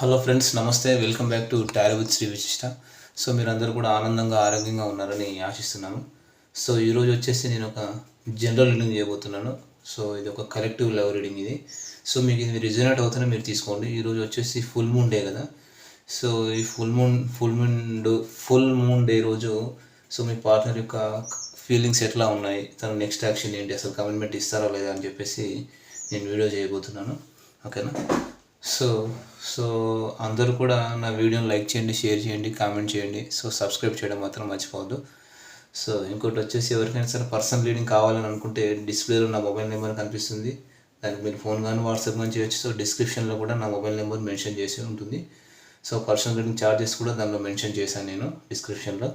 Hello friends నమస్తే. Welcome back to tarot with Shri Vishishta so మీరందరూ కూడా ఆనందంగా ఆరోగ్యంగా ఉన్నారని ఆశిస్తున్నాను సో ఈరోజు వచ్చేసి నేను ఒక జనరల్ రీడింగ్ చేయబోతున్నాను. సో ఇది ఒక కలెక్టివ్ లవ్ రీడింగ్ ఇది. సో మీకు ఇది రిజనేట్ అవుతున్నా మీరు తీసుకోండి. ఈరోజు వచ్చేసి ఫుల్ మూన్ డే కదా. సో ఈ full moon full moon full moon day రోజు సో మీ పార్ట్నర్ యొక్క ఫీలింగ్స్ ఎట్లా ఉన్నాయి? తన నెక్స్ట్ యాక్షన్ ఏంటి? అసలు కమిట్మెంట్ ఇస్తారా లేదా అని చెప్పేసి నేను వీడియో చేయబోతున్నాను. ఓకేనా సో సో అందరూ కూడా నా వీడియోని లైక్ చేయండి షేర్ చేయండి కామెంట్ చేయండి. సో సబ్స్క్రైబ్ చేయడం మాత్రం మర్చిపోవద్దు. సో ఇంకోటి వచ్చేసి ఎవరికైనా సరే పర్సనల్ రీడింగ్ కావాలని అనుకుంటే డిస్ప్లేలో నా మొబైల్ నెంబర్ కనిపిస్తుంది. దానికి మీరు ఫోన్ కానీ వాట్సాప్ కానీ చేయొచ్చు. సో డిస్క్రిప్షన్లో కూడా నా మొబైల్ నెంబర్ మెన్షన్ చేసి ఉంటుంది. సో పర్సనల్ రీడింగ్ ఛార్జెస్ కూడా దానిలో మెన్షన్ చేశాను నేను డిస్క్రిప్షన్లో.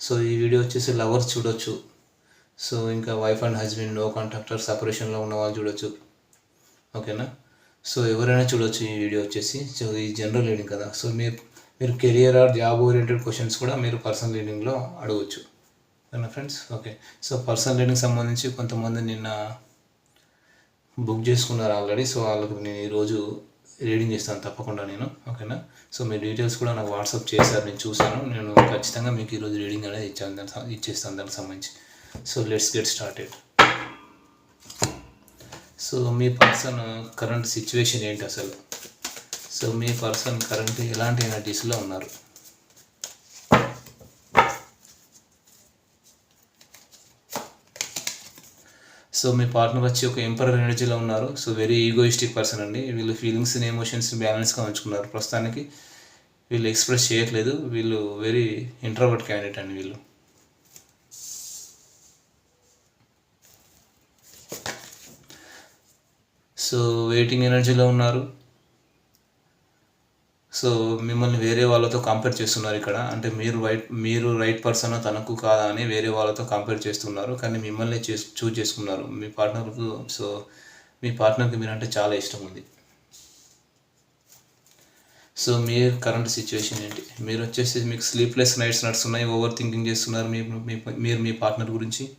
సో ఈ వీడియో వచ్చేసి లవర్స్ చూడొచ్చు. సో ఇంకా wife and husband no contractor సపరేషన్లో ఉన్న వాళ్ళు చూడొచ్చు. ఓకేనా? సో ఎవరైనా చూడొచ్చు ఈ వీడియో వచ్చేసి. సో ఈ జనరల్ రీడింగ్ కదా. సో మీరు మీరు career or job oriented questions కూడా మీరు పర్సనల్ రీడింగ్లో అడగవచ్చు ఓకేనా friends okay so personal reading సంబంధించి కొంతమంది నిన్న బుక్ చేసుకున్నారు ఆల్రెడీ సో వాళ్ళకి నేను ఈరోజు రీడింగ్ చేస్తాను తప్పకుండా నేను. ఓకేనా సో మీ డీటెయిల్స్ కూడా నాకు వాట్సాప్ చేశారు. నేను చూశాను. నేను ఖచ్చితంగా మీకు ఈరోజు రీడింగ్ అనేది ఇచ్చాను. దానికి ఇచ్చేస్తాను దానికి సంబంధించి. So let's get started so me person current situation ఏంటి అసలు? సో మీ పర్సన్ కరెంట్ ఎలాంటి ఎనర్జీస్లో ఉన్నారు? సో మీ పార్ట్నర్ వచ్చి ఒక ఎంపరర్ ఎనర్జీలో ఉన్నారు. సో వెరీ ఈగోయిస్టిక్ పర్సన్ అండి. వీళ్ళు ఫీలింగ్స్ని ఎమోషన్స్ని బ్యాలెన్స్గా ఉంచుకున్నారు. ప్రస్తుతానికి వీళ్ళు ఎక్స్ప్రెస్ చేయట్లేదు. వీళ్ళు వెరీ ఇంట్రోవర్ట్ క్యాండిడేట్ అండి వీళ్ళు. సో వెయిటింగ్ ఎనర్జీలో ఉన్నారు. సో మిమ్మల్ని వేరే వాళ్ళతో కంపేర్ చేస్తున్నారు ఇక్కడ. అంటే మీరు రైట్ మీరు రైట్ పర్సన్ తనకు కాదా అని వేరే వాళ్ళతో కంపేర్ చేస్తున్నారు. కానీ మిమ్మల్ని చేసు చూజ్ చేసుకున్నారు. మీ పార్ట్నర్కు సో మీ పార్ట్నర్కి మీరంటే చాలా ఇష్టం ఉంది. సో మీ కరెంట్ సిచ్యువేషన్ ఏంటి? మీరు వచ్చేసి మీకు స్లీప్లెస్ నైట్స్ నడుస్తున్నాయి ఓవర్ థింకింగ్ చేస్తున్నారు మీ మీ- మీరు మీ పార్ట్నర్ గురించి.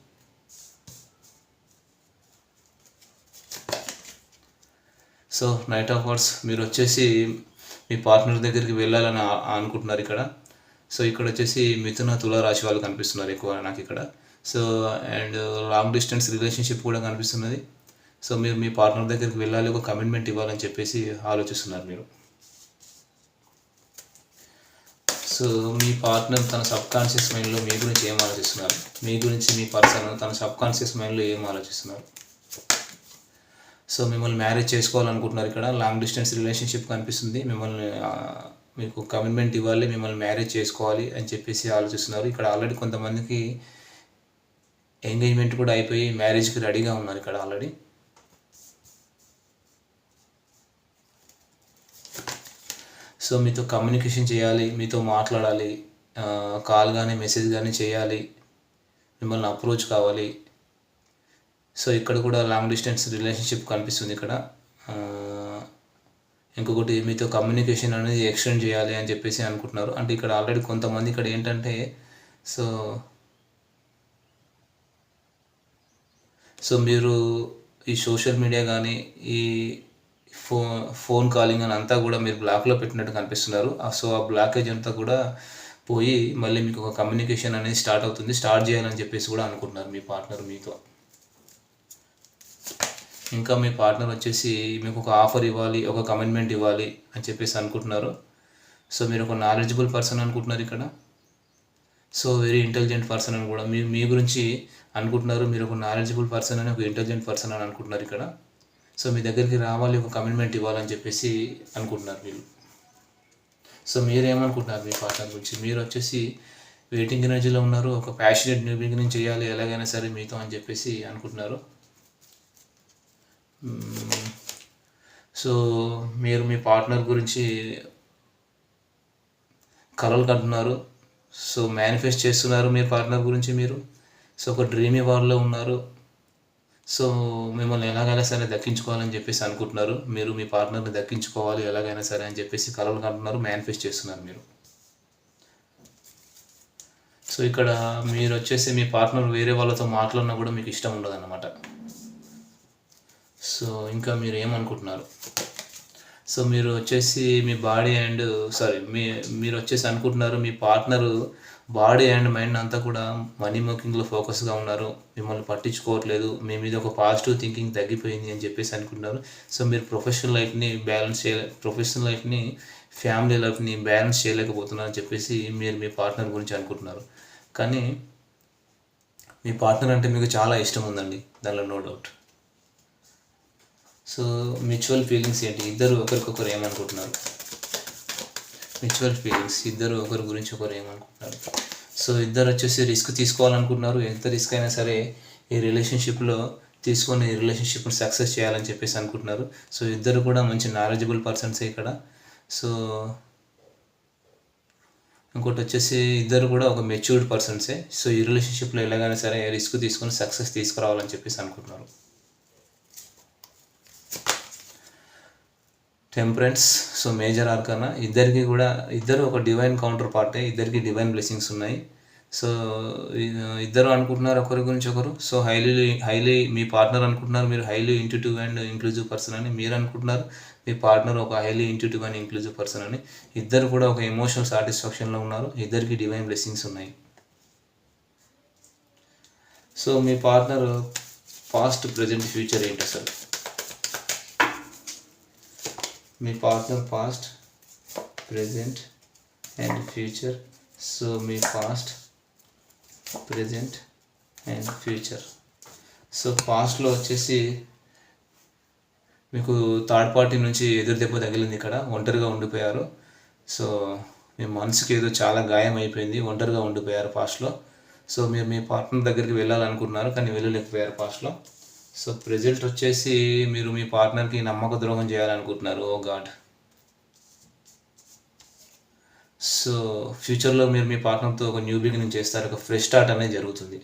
సో నైట్ ఆఫ్ వర్డ్స్ మీరు వచ్చేసి మీ పార్ట్నర్ దగ్గరికి వెళ్ళాలని అనుకుంటున్నారు ఇక్కడ. సో ఇక్కడ వచ్చేసి మిథున తుల రాశి వాళ్ళు కనిపిస్తున్నారు ఎక్కువ నాకు ఇక్కడ. So and long distance relationship కూడా కనిపిస్తున్నది. సో మీరు మీ పార్ట్నర్ దగ్గరికి వెళ్ళాలి ఒక కమిట్మెంట్ ఇవ్వాలని చెప్పేసి ఆలోచిస్తున్నారు మీరు. సో మీ పార్ట్నర్ తన సబ్ కాన్షియస్ మైండ్లో మీ గురించి ఏం ఆలోచిస్తున్నారు? మీ గురించి మీ పర్సన్ తన సబ్ కాన్షియస్ మైండ్లో ఏం ఆలోచిస్తున్నారు? సో మిమ్మల్ని మ్యారేజ్ చేసుకోవాలనుకుంటున్నారు ఇక్కడ. లాంగ్ డిస్టెన్స్ రిలేషన్షిప్ కనిపిస్తుంది. మిమ్మల్ని మీకు కమిట్మెంట్ ఇవ్వాలి మిమ్మల్ని మ్యారేజ్ చేసుకోవాలి అని చెప్పేసి ఆలోచిస్తున్నారు. ఇక్కడ ఆల్రెడీ కొంతమందికి ఎంగేజ్మెంట్ కూడా అయిపోయి మ్యారేజ్కి రెడీగా ఉన్నారు ఇక్కడ ఆల్రెడీ సో మీతో కమ్యూనికేషన్ చేయాలి మీతో మాట్లాడాలి కాల్ కానీ మెసేజ్ కానీ చేయాలి మిమ్మల్ని అప్రోచ్ కావాలి. సో ఇక్కడ కూడా లాంగ్ డిస్టెన్స్ రిలేషన్షిప్ కనిపిస్తుంది ఇక్కడ. ఇంకొకటి మీతో కమ్యూనికేషన్ అనేది ఎక్స్టెండ్ చేయాలి అని చెప్పేసి అనుకుంటున్నారు. అంటే ఇక్కడ ఆల్రెడీ కొంతమంది ఇక్కడ ఏంటంటే సో సో మీరు ఈ సోషల్ మీడియా కానీ ఈ ఫో ఫోన్ కాలింగ్ అని అంతా కూడా మీరు బ్లాక్లో పెట్టినట్టు కనిపిస్తున్నారు. సో ఆ బ్లాకేజ్ అంతా కూడా పోయి మళ్ళీ మీకు ఒక కమ్యూనికేషన్ అనేది స్టార్ట్ అవుతుంది. స్టార్ట్ చేయాలని చెప్పేసి కూడా అనుకుంటున్నారు మీ పార్ట్నర్ మీతో. ఇంకా మీ పార్ట్నర్ వచ్చేసి మీకు ఒక ఆఫర్ ఇవ్వాలి ఒక కమిట్మెంట్ ఇవ్వాలి అని చెప్పేసి అనుకుంటున్నారు. సో మీరు ఒక నాలెడ్జబుల్ పర్సన్ అనుకుంటున్నారు ఇక్కడ. సో వెరీ ఇంటెలిజెంట్ పర్సన్ అని కూడా మీ మీ గురించి అనుకుంటున్నారు. మీరు ఒక నాలెడ్జబుల్ పర్సన్ అని ఒక ఇంటెలిజెంట్ పర్సన్ అని అనుకుంటున్నారు ఇక్కడ. సో మీ దగ్గరికి రావాలి ఒక కమిట్మెంట్ ఇవ్వాలని చెప్పేసి అనుకుంటున్నారు మీరు. సో మీరేమనుకుంటున్నారు మీ పార్ట్నర్ గురించి? మీరు వచ్చేసి వెయిటింగ్ ఎనర్జీలో ఉన్నారు ఒక ప్యాషనెట్ న్యూ బిగినింగ్ చేయాలి ఎలాగైనా సరే మీతో అని చెప్పేసి అనుకుంటున్నారు. సో మీరు మీ పార్ట్నర్ గురించి కలలు కంటున్నారు సో మేనిఫెస్ట్ చేస్తున్నారు మీ పార్ట్నర్ గురించి మీరు. సో ఒక డ్రీమ్ వాళ్ళలో ఉన్నారు. సో మిమ్మల్ని ఎలాగైనా సరే దక్కించుకోవాలని చెప్పేసి అనుకుంటున్నారు. మీరు మీ పార్ట్నర్ని దక్కించుకోవాలి ఎలాగైనా సరే అని చెప్పేసి కలలు కంటున్నారు మేనిఫెస్ట్ చేస్తున్నారు మీరు. సో ఇక్కడ మీరు వచ్చేసి మీ పార్ట్నర్ వేరే వాళ్ళతో మాట్లాడినా కూడా మీకు ఇష్టం ఉండదు సో ఇంకా మీరు ఏమనుకుంటున్నారు? సో మీరు వచ్చేసి మీ బాడీ అండ్ సారీ మీ మీరు వచ్చేసి అనుకుంటున్నారు మీ పార్ట్నరు బాడీ అండ్ మైండ్ అంతా కూడా మనీ మేకింగ్లో ఫోకస్గా ఉన్నారు. మిమ్మల్ని పట్టించుకోవట్లేదు. మీ మీద ఒక పాజిటివ్ థింకింగ్ తగ్గిపోయింది అని చెప్పేసి అనుకుంటున్నారు. సో మీరు ప్రొఫెషనల్ లైఫ్ని బ్యాలెన్స్ చేయలే ప్రొఫెషనల్ లైఫ్ని ఫ్యామిలీ లైఫ్ని బ్యాలెన్స్ చేయలేకపోతున్నారు అని చెప్పేసి మీరు మీ పార్ట్నర్ గురించి అనుకుంటున్నారు. కానీ మీ పార్ట్నర్ అంటే మీకు చాలా ఇష్టం ఉందండి. దానిలో no doubt. So mutual feelings ఏంటి? ఇద్దరు ఒకరికొకరు ఏమనుకుంటున్నారు? మ్యూచువల్ ఫీలింగ్స్ ఇద్దరు ఒకరి గురించి ఒకరు ఏమనుకుంటున్నారు? సో ఇద్దరు వచ్చేసి రిస్క్ తీసుకోవాలనుకుంటున్నారు. ఎంత రిస్క్ అయినా సరే ఈ రిలేషన్షిప్లో తీసుకొని ఈ రిలేషన్షిప్ని సక్సెస్ చేయాలని చెప్పేసి అనుకుంటున్నారు. సో ఇద్దరు కూడా మంచి నాలెడ్జబుల్ పర్సన్సే ఇక్కడ. సో ఇంకోటి వచ్చేసి ఇద్దరు కూడా ఒక మెచ్యూర్డ్ పర్సన్సే. సో ఈ రిలేషన్షిప్లో ఎలాగైనా సరే రిస్క్ తీసుకొని సక్సెస్ తీసుకురావాలని చెప్పేసి అనుకుంటున్నారు. టెంపరెన్స్ సో మేజర్ ఆర్కనా ఇద్దరికి కూడా ఇద్దరు ఒక డివైన్ కౌంటర్ పార్టే ఇద్దరికి డివైన్ బ్లెస్సింగ్స్ ఉన్నాయి. సో ఇద్దరు అనుకుంటున్నారు ఒకరి గురించి ఒకరు. సో హైలీ హైలీ మీ పార్ట్నర్ అనుకుంటున్నారు మీరు highly intuitive and inclusive person అని మీరు అనుకుంటున్నారు. మీ పార్ట్నర్ ఒక highly intuitive and inclusive person అని. ఇద్దరు కూడా ఒక ఎమోషనల్ సాటిస్ఫాక్షన్లో ఉన్నారు. ఇద్దరికి డివైన్ బ్లెస్సింగ్స్ ఉన్నాయి. సో మీ పార్ట్నర్ పాస్ట్ ప్రజెంట్ ఫ్యూచర్ ఏంటి అసలు మీ partner past present and future. So me past present and future. So పాస్ట్లో వచ్చేసి మీకు థర్డ్ పార్టీ నుంచి ఎదురు దెబ్బ తగిలింది ఇక్కడ. ఒంటరిగా ఉండిపోయారు. సో మీ మనసుకి ఏదో చాలా గాయం అయిపోయింది. ఒంటరిగా ఉండిపోయారు పాస్ట్లో. సో మీరు మీ పార్ట్నర్ దగ్గరికి వెళ్ళాలనుకున్నారు కానీ వెళ్ళలేకపోయారు పాస్ట్లో. సో ప్రెజెంట్ వచ్చేసి మీరు మీ పార్ట్నర్కి నమ్మక ద్రోహం చేయాలనుకుంటున్నారు. ఓ గాడ్ సో ఫ్యూచర్లో మీరు మీ పార్ట్నర్తో ఒక న్యూ బిగినింగ్ చేస్తారు. ఒక ఫ్రెష్ స్టార్ట్ అనేది జరుగుతుంది.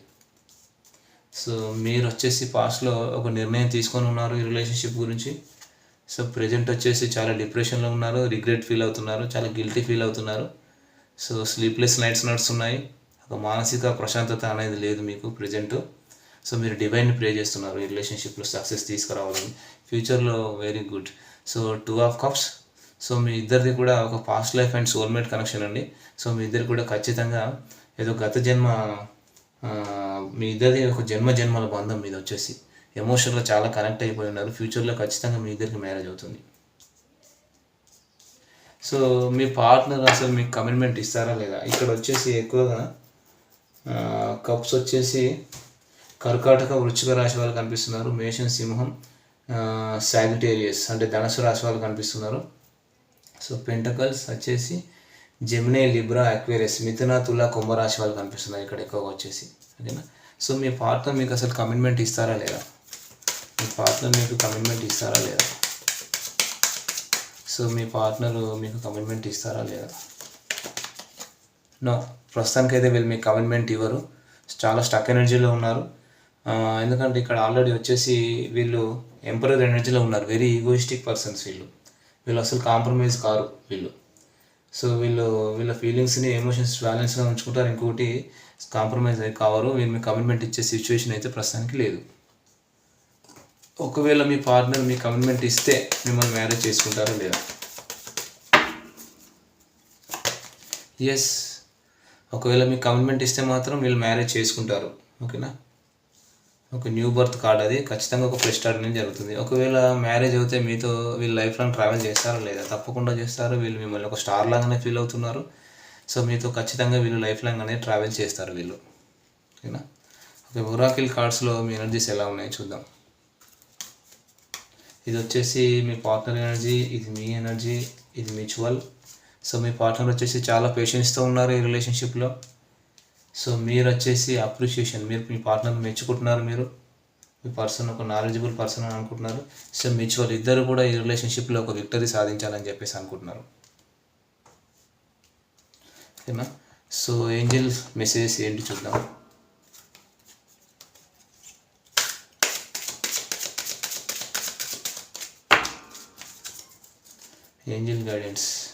సో మీరు వచ్చేసి పాస్ట్లో ఒక నిర్ణయం తీసుకొని ఉన్నారు ఈ రిలేషన్షిప్ గురించి. సో ప్రజెంట్ వచ్చేసి చాలా డిప్రెషన్లో ఉన్నారు రిగ్రెట్ ఫీల్ అవుతున్నారు చాలా గిల్టీ ఫీల్ అవుతున్నారు. సో స్లీప్లెస్ నైట్స్ నడుస్తున్నాయి. ఒక మానసిక ప్రశాంతత అనేది లేదు మీకు ప్రజెంట్ సో మీరు డివైన్ ప్రే చేస్తున్నారు ఈ రిలేషన్షిప్లో సక్సెస్ తీసుకురావాలని ఫ్యూచర్లో very good. So two of cups. So మీ ఇద్దరిది కూడా ఒక past life and soulmate connection అండి. సో మీ ఇద్దరు కూడా ఖచ్చితంగా ఏదో గత జన్మ మీ ఇద్దరిది ఒక జన్మ జన్మల బంధం మీద వచ్చేసి ఎమోషన్లో చాలా కనెక్ట్ అయిపోయి ఉన్నారు. ఫ్యూచర్లో ఖచ్చితంగా మీ ఇద్దరికి మ్యారేజ్ అవుతుంది. సో మీ పార్ట్నర్ అసలు మీకు కమిట్మెంట్ ఇస్తారా లేదా? ఇక్కడ వచ్చేసి ఎక్కువగా కప్స్ వచ్చేసి కర్కాటక వృచ్చిక రాశి వాళ్ళు కనిపిస్తున్నారు. మేషన్ సింహం సాగిటేరియస్ అంటే ధనుసు రాశి వాళ్ళు కనిపిస్తున్నారు. సో పెంటకల్స్ వచ్చేసి జెమినే లిబ్రా అక్వేరియస్ మిథున తుల కుంభరాశి వాళ్ళు కనిపిస్తున్నారు ఇక్కడ ఎక్కువగా వచ్చేసి. ఓకేనా సో మీ పార్ట్నర్ మీకు అసలు కమిట్మెంట్ ఇస్తారా లేదా? మీ పార్ట్నర్ మీకు కమిట్మెంట్ ఇస్తారా లేదా? సో మీ పార్ట్నర్ మీకు కమిట్మెంట్ ఇస్తారా లేదా? నో ప్రస్తుతానికైతే వీళ్ళు మీకు కమిట్మెంట్ ఇవ్వరు. చాలా స్టక్ ఎనర్జీలో ఉన్నారు. ఎందుకంటే ఇక్కడ ఆల్రెడీ వచ్చేసి వీళ్ళు ఎంపరర్ ఎనర్జీలో ఉన్నారు. వెరీ ఈగోయిస్టిక్ పర్సన్స్ వీళ్ళు. వీళ్ళు అసలు కాంప్రమైజ్ కారు వీళ్ళు. సో వీళ్ళు వీళ్ళ ఫీలింగ్స్ని ఎమోషన్స్ బ్యాలెన్స్గా ఉంచుకుంటారు. ఇంకొకటి కాంప్రమైజ్ అయి కావరు. వీళ్ళు మీ కమిట్మెంట్ ఇచ్చే సిచ్యువేషన్ అయితే ప్రస్తుతానికి లేదు. ఒకవేళ మీ పార్ట్నర్ మీ కమిట్మెంట్ ఇస్తే మిమ్మల్ని మ్యారేజ్ చేసుకుంటారా లేదా? ఎస్ ఒకవేళ మీ కమిట్మెంట్ ఇస్తే మాత్రం వీళ్ళు మ్యారేజ్ చేసుకుంటారు. ఓకేనా ఒక న్యూ బర్త్ కార్డ్ అది. ఖచ్చితంగా ఒక ఫ్రెష్ స్టార్ట్ అనేది జరుగుతుంది. ఒకవేళ మ్యారేజ్ అయితే మీతో వీళ్ళు లైఫ్ లాంగ్ ట్రావెల్ చేస్తారా లేదా తప్పకుండా చేస్తారు వీళ్ళు మిమ్మల్ని ఒక స్టార్ లాగానే ఫీల్ అవుతున్నారు. సో మీతో ఖచ్చితంగా వీళ్ళు లైఫ్ లాంగ్ అనేది ట్రావెల్ చేస్తారు వీళ్ళు. ఓకేనా? ఓకే ఒరాకిల్ కార్డ్స్లో మీ ఎనర్జీస్ ఎలా ఉన్నాయో చూద్దాం. ఇది వచ్చేసి మీ పార్ట్నర్ ఎనర్జీ ఇది మీ ఎనర్జీ ఇది మ్యూచువల్. సో మీ పార్ట్నర్ వచ్చేసి చాలా పేషెన్స్తో ఉన్నారు ఈ రిలేషన్షిప్లో సో మీరు వచ్చేసి అప్రిషియేషన్ మీరు మీ పార్ట్నర్ మెచ్చుకుంటున్నారు మీరు. మీ పర్సన్ ఒక నాలెడ్జబుల్ పర్సన్ అని అనుకుంటున్నారు. సో మ్యూచువల్ ఇద్దరు కూడా ఈ రిలేషన్షిప్లో ఒక విక్టరీ సాధించాలని చెప్పేసి అనుకుంటున్నారు. ఓకేనా? సో ఏంజల్ మెసేజెస్ ఏంటి చూద్దాం. Angel guidance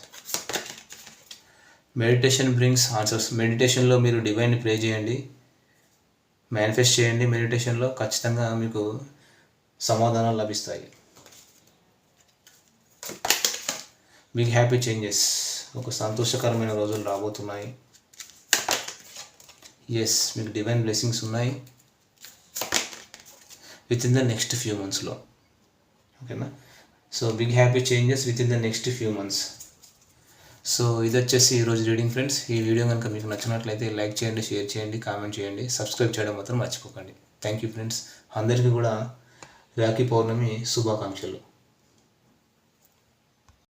meditation brings answers మెడిటేషన్లో మీరు డివైన్ ప్రే చేయండి. మేనిఫెస్ట్ చేయండి మెడిటేషన్లో ఖచ్చితంగా మీకు సమాధానాలు లభిస్తాయి. బిగ్ హ్యాపీ చేంజెస్ ఒక సంతోషకరమైన రోజులు రాబోతున్నాయి. ఎస్ మీకు డివైన్ బ్లెస్సింగ్స్ ఉన్నాయి. With in the next few మంత్స్లో ఓకేనా so big happy changes with in the next few months so ఇది వచ్చేసి ఈరోజు రీడింగ్ ఫ్రెండ్స్. ఈ వీడియో కనుక మీకు నచ్చినట్లయితే లైక్ చేయండి షేర్ చేయండి కామెంట్ చేయండి సబ్స్క్రైబ్ చేయడం మాత్రం మర్చిపోకండి. Thank you friends. అందరికీ కూడా రాఖీ పౌర్ణమి శుభాకాంక్షలు.